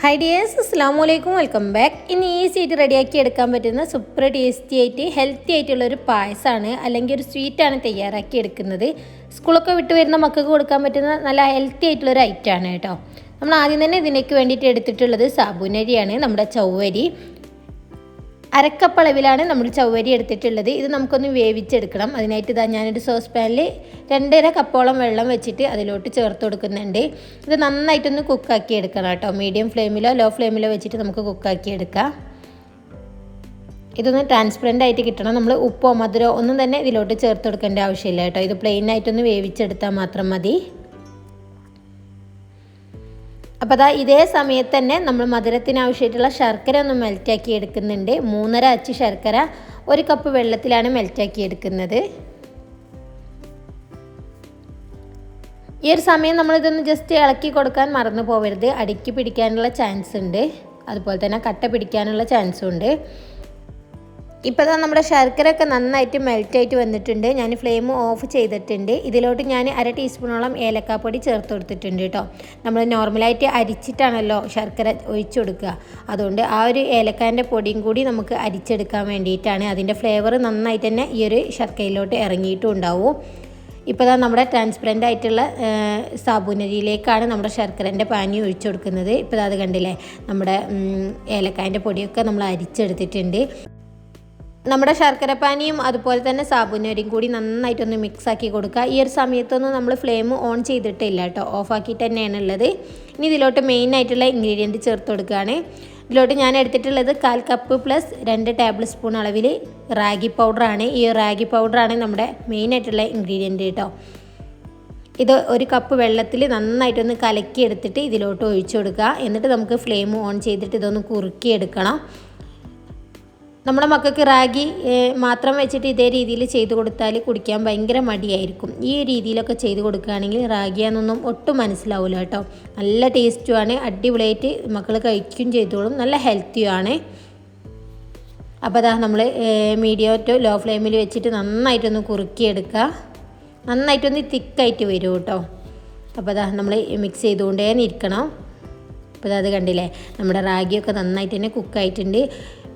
Hi dears അസ്സാം വലൈക്കും welcome back ഇനി ഈസി ആയിട്ട് റെഡിയാക്കി എടുക്കാൻ പറ്റുന്ന സൂപ്പർ ടേസ്റ്റി ആയിട്ട് ഹെൽത്തി ആയിട്ടുള്ള ഒരു പായസമാണ് അല്ലെങ്കിൽ ഒരു സ്വീറ്റാണ് തയ്യാറാക്കി എടുക്കുന്നത്. സ്കൂളൊക്കെ വിട്ട് വരുന്ന മക്കൾക്ക് കൊടുക്കാൻ പറ്റുന്ന നല്ല ഹെൽത്തി ആയിട്ടുള്ള ഒരു ഐറ്റമാണ് കേട്ടോ. നമ്മൾ ആദ്യം തന്നെ ഇതിനേക്ക് വേണ്ടിയിട്ട് എടുത്തിട്ടുള്ളത് സാബുനരിയാണ് നമ്മുടെ ചൗവരി അരക്കപ്പളവിലാണ് നമ്മൾ ചവ്വരി എടുത്തിട്ടുള്ളത്. ഇത് നമുക്കൊന്ന് വേവിച്ചെടുക്കണം. അതിനായിട്ട് ഇതാ ഞാനൊരു സോസ് പാനിൽ രണ്ടര കപ്പോളം വെള്ളം വെച്ചിട്ട് അതിലോട്ട് ചേർത്ത് കൊടുക്കുന്നുണ്ട്. ഇത് നന്നായിട്ടൊന്ന് കുക്കാക്കി എടുക്കണം കേട്ടോ. മീഡിയം ഫ്ലെയിമിലോ ലോ ഫ്ലെയിമിലോ വെച്ചിട്ട് നമുക്ക് കുക്കാക്കി എടുക്കാം ഇതൊന്ന് ട്രാൻസ്പെറന്റ് ആയിട്ട് കിട്ടണം. നമ്മൾ ഉപ്പോ മധുരമോ ഒന്നും തന്നെ ഇതിലോട്ട് ചേർത്ത് കൊടുക്കേണ്ട ആവശ്യമില്ല കേട്ടോ. ഇത് പ്ലെയിൻ ആയിട്ടൊന്ന് വേവിച്ചെടുത്താൽ മാത്രം മതി. അപ്പോൾ അതാ ഇതേ സമയത്ത് തന്നെ നമ്മൾ മധുരത്തിന് ആവശ്യമായിട്ടുള്ള ശർക്കര ഒന്ന് മെൽറ്റാക്കി എടുക്കുന്നുണ്ട്. മൂന്നര അച്ച് ശർക്കര ഒരു കപ്പ് വെള്ളത്തിലാണ് മെൽറ്റാക്കി എടുക്കുന്നത്. ഈ ഒരു സമയം നമ്മളിതൊന്ന് ജസ്റ്റ് ഇളക്കി കൊടുക്കാൻ മറന്നു പോകരുത് അടുക്കി പിടിക്കാനുള്ള ചാൻസ് ഉണ്ട്. അതുപോലെ തന്നെ കട്ട പിടിക്കാനുള്ള ചാൻസും ഉണ്ട്. ഇപ്പോൾ തന്നെ നമ്മുടെ ശർക്കര ഒക്കെ നന്നായിട്ട് മെൽറ്റായിട്ട് വന്നിട്ടുണ്ട്. ഞാൻ ഫ്ലെയിം ഓഫ് ചെയ്തിട്ടുണ്ട്. ഇതിലോട്ട് ഞാൻ അര ടീസ്പൂണോളം ഏലക്കാപ്പൊടി ചേർത്ത് കൊടുത്തിട്ടുണ്ട് കേട്ടോ നമ്മൾ നോർമലായിട്ട് അരിച്ചിട്ടാണല്ലോ ശർക്കര ഒഴിച്ചു കൊടുക്കുക. അതുകൊണ്ട് ആ ഒരു ഏലക്കാന്റെ പൊടിയും കൂടി നമുക്ക് അരിച്ചെടുക്കാൻ വേണ്ടിയിട്ടാണ്. അതിന്റെ ഫ്ലേവർ നന്നായിട്ട് തന്നെ ഈ ഒരു ശർക്കരയിലോട്ട് ഇറങ്ങിയിട്ടും ഉണ്ടാവും. ഇപ്പോൾ നമ്മുടെ ട്രാൻസ്പെറന്റ് ആയിട്ടുള്ള സാബുനരിയിലേക്കാണ് നമ്മുടെ ശർക്കരന്റെ പാനി ഒഴിച്ചു കൊടുക്കുന്നത്. ഇപ്പോൾ അത് കണ്ടില്ലേ? നമ്മുടെ ഏലക്കായന്റെ പൊടിയൊക്കെ നമ്മൾ അരിച്ചെടുത്തിട്ടുണ്ട്. നമ്മുടെ ശർക്കരപ്പാനിയും അതുപോലെ തന്നെ സാബുനരിയും കൂടി നന്നായിട്ടൊന്ന് മിക്സ് ആക്കി കൊടുക്കുക. ഈ ഒരു സമയത്തൊന്നും നമ്മൾ ഫ്ലെയിം ഓൺ ചെയ്തിട്ടില്ല കേട്ടോ. ഓഫ് ആക്കിയിട്ട് തന്നെയാണ് ഉള്ളത്. ഇനി ഇതിലോട്ട് മെയിൻ ആയിട്ടുള്ള ഇൻഗ്രീഡിയന്റ് ചേർത്ത് കൊടുക്കുകയാണ്. ഇതിലോട്ട് ഞാൻ എടുത്തിട്ടുള്ളത് കാൽ കപ്പ് പ്ലസ് രണ്ട് ടേബിൾ സ്പൂൺ അളവിൽ റാഗി പൗഡറാണ് ഈ റാഗി പൗഡറാണ് നമ്മുടെ മെയിൻ ആയിട്ടുള്ള ഇൻഗ്രീഡിയന്റ് കേട്ടോ. ഇത് ഒരു കപ്പ് വെള്ളത്തിൽ നന്നായിട്ടൊന്ന് കലക്കി എടുത്തിട്ട് ഇതിലോട്ട് ഒഴിച്ചു കൊടുക്കുക. എന്നിട്ട് നമുക്ക് ഫ്ലെയിം ഓൺ ചെയ്തിട്ട് ഇതൊന്ന് കുറുക്കി എടുക്കണം നമ്മുടെ മക്കൾക്ക് റാഗി മാത്രം വെച്ചിട്ട് ഇതേ രീതിയിൽ ചെയ്തു കൊടുത്താൽ കുടിക്കാൻ ഭയങ്കര മടിയായിരിക്കും. ഈ രീതിയിലൊക്കെ ചെയ്തു കൊടുക്കുകയാണെങ്കിൽ റാഗിയാന്നൊന്നും ഒട്ടും മനസ്സിലാവില്ല കേട്ടോ. നല്ല ടേസ്റ്റുമാണ് അടിപൊളിയായിട്ട് മക്കൾ കഴിക്കുകയും ചെയ്തോളും. നല്ല ഹെൽത്തിയുമാണ്. അപ്പോൾ അതാ നമ്മൾ മീഡിയം ടു ലോ ഫ്ലെയിമിൽ വെച്ചിട്ട് നന്നായിട്ടൊന്ന് കുറുക്കിയെടുക്കുക. നന്നായിട്ടൊന്ന് തിക്കായിട്ട് വരും കേട്ടോ. അപ്പോൾ അതാ നമ്മൾ മിക്സ് ചെയ്തുകൊണ്ടേ ഇരിക്കണം അപ്പോൾ അത് കണ്ടില്ലേ? നമ്മുടെ റാഗിയൊക്കെ നന്നായിട്ട് തന്നെ കുക്കായിട്ടുണ്ട്.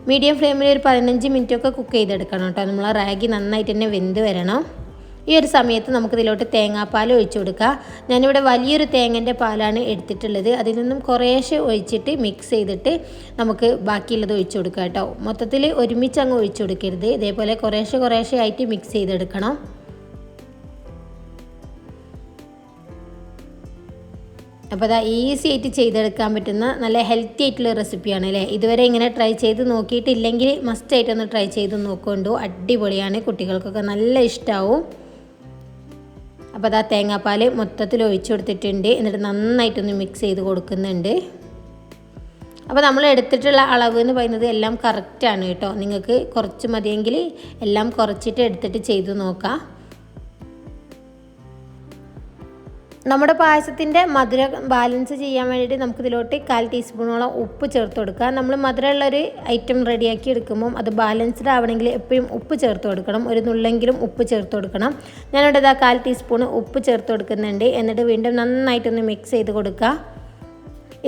മീഡിയം ഫ്ലെയിമിൽ ഒരു പതിനഞ്ച് മിനിറ്റ് ഒക്കെ കുക്ക് ചെയ്തെടുക്കണം കേട്ടോ. നമ്മൾ റാഗി നന്നായിട്ട് തന്നെ വെന്ത് വരണം. ഈ ഒരു സമയത്ത് നമുക്കിതിലോട്ട് തേങ്ങാപ്പാൽ ഒഴിച്ചു കൊടുക്കുക. ഞാനിവിടെ വലിയൊരു തേങ്ങന്റെ പാലാണ് എടുത്തിട്ടുള്ളത്. അതിൽ നിന്നും കുറേശ്ശെ ഒഴിച്ചിട്ട് മിക്സ് ചെയ്തിട്ട് നമുക്ക് ബാക്കിയുള്ളത് ഒഴിച്ചു കൊടുക്കുക കേട്ടോ. മൊത്തത്തിൽ ഒരുമിച്ച് അങ്ങ് ഒഴിച്ചു കൊടുക്കരുത്. ഇതേപോലെ കുറേശ്ശെ കുറേശ്ശെ ആയിട്ട് മിക്സ് ചെയ്തെടുക്കണം. അപ്പോൾ അതാ ഈസി ആയിട്ട് ചെയ്തെടുക്കാൻ പറ്റുന്ന നല്ല ഹെൽത്തി ആയിട്ടുള്ള റെസിപ്പിയാണ് അല്ലേ? ഇതുവരെ ഇങ്ങനെ ട്രൈ ചെയ്ത് നോക്കിയിട്ടില്ലെങ്കിൽ മസ്റ്റ് ആയിട്ടൊന്ന് ട്രൈ ചെയ്ത് നോക്കൊണ്ടു. അടിപൊളിയാണ്. കുട്ടികൾക്കൊക്കെ നല്ല ഇഷ്ടമാവും അപ്പോൾ അതാ തേങ്ങാപ്പാൽ മൊത്തത്തിൽ ഒഴിച്ചു കൊടുത്തിട്ടുണ്ട്. എന്നിട്ട് നന്നായിട്ടൊന്ന് മിക്സ് ചെയ്ത് കൊടുക്കുന്നുണ്ട്. അപ്പോൾ നമ്മൾ എടുത്തിട്ടുള്ള അളവ് എന്ന് പറയുന്നത് എല്ലാം കറക്റ്റാണ് കേട്ടോ. നിങ്ങൾക്ക് കുറച്ച് മതിയെങ്കിൽ എല്ലാം കുറച്ചിട്ട് എടുത്തിട്ട് ചെയ്ത് നോക്കാം. നമ്മുടെ പായസത്തിന്റെ മധുരം ബാലൻസ് ചെയ്യാൻ വേണ്ടിയിട്ട് നമുക്ക് ഇതിലോട്ട് കാൽ ടീസ്പൂണോളം ഉപ്പ് ചേർത്ത് കൊടുക്കുക. നമ്മൾ മധുരമുള്ളൊരു ഐറ്റം റെഡിയാക്കി എടുക്കുമ്പം അത് ബാലൻസ്ഡ് ആവണമെങ്കിൽ എപ്പോഴും ഉപ്പ് ചേർത്ത് കൊടുക്കണം. ഒരു നുള്ളെങ്കിലും ഉപ്പ് ചേർത്ത് കൊടുക്കണം. ഞാനിവിടെ ഇതാ കാൽ ടീസ്പൂൺ ഉപ്പ് ചേർത്ത് കൊടുക്കുന്നുണ്ട്. എന്നിട്ട് വീണ്ടും നന്നായിട്ടൊന്ന് മിക്സ് ചെയ്ത് കൊടുക്കുക.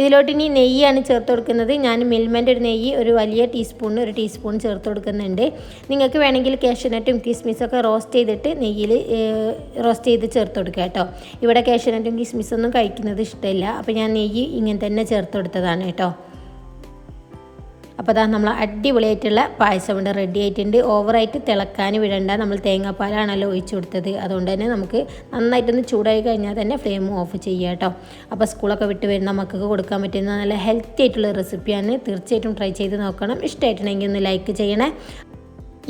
ഇതിലോട്ട് ഇനി നെയ്യാണ് ചേർത്ത് കൊടുക്കുന്നത്. ഞാൻ മിൽമന്റെ ഒരു നെയ്യ് ഒരു വലിയ ടീസ്പൂണിന് ഒരു ടീസ്പൂൺ ചേർത്ത് കൊടുക്കുന്നുണ്ട്. നിങ്ങൾക്ക് വേണമെങ്കിൽ കാഷ്യനട്ടും കിസ്മിസൊക്കെ റോസ്റ്റ് ചെയ്തിട്ട് നെയ്യിൽ റോസ്റ്റ് ചെയ്ത് ചേർത്ത് കൊടുക്കുക കേട്ടോ. ഇവിടെ കാഷ്യനട്ടും കിസ്മിസൊന്നും കഴിക്കുന്നത് ഇഷ്ടമില്ല അപ്പോൾ ഞാൻ നെയ്യ് ഇങ്ങനെ തന്നെ ചേർത്ത് കൊടുത്തതാണ് കേട്ടോ. അപ്പോൾ അതാ നമ്മൾ അടിപൊളിയായിട്ടുള്ള പായസം ഇവിടെ റെഡി ആയിട്ടുണ്ട്. ഓവറായിട്ട് തിളക്കാൻ വിടണ്ട. നമ്മൾ തേങ്ങാപ്പാലാണല്ലോ ഒഴിച്ചു കൊടുത്തത്. അതുകൊണ്ട് തന്നെ നമുക്ക് നന്നായിട്ടൊന്ന് ചൂടായി കഴിഞ്ഞാൽ തന്നെ ഫ്ലെയിം ഓഫ് ചെയ്യുക കേട്ടോ. അപ്പോൾ സ്കൂളൊക്കെ വിട്ട് വരുന്ന മക്കൾക്ക് കൊടുക്കാൻ പറ്റുന്ന നല്ല ഹെൽത്തി ആയിട്ടുള്ള റെസിപ്പിയാണ് തീർച്ചയായിട്ടും ട്രൈ ചെയ്ത് നോക്കണം. ഇഷ്ടമായിട്ടുണ്ടെങ്കിൽ ഒന്ന് ലൈക്ക് ചെയ്യണേ.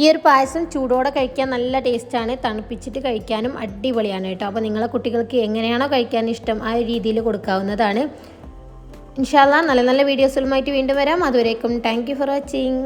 ഈ ഒരു പായസം ചൂടോടെ കഴിക്കാൻ നല്ല ടേസ്റ്റാണ് തണുപ്പിച്ചിട്ട് കഴിക്കാനും അടിപൊളിയാണ് കേട്ടോ. അപ്പോൾ നിങ്ങളെ കുട്ടികൾക്ക് എങ്ങനെയാണോ കഴിക്കാൻ ഇഷ്ടം ആ രീതിയിൽ കൊടുക്കാവുന്നതാണ്. ഇൻഷാല്ല നല്ല നല്ല വീഡിയോസുകളുമായിട്ട് വീണ്ടും വരാം. അതുവരേക്കും താങ്ക് ഫോർ വാച്ചിങ്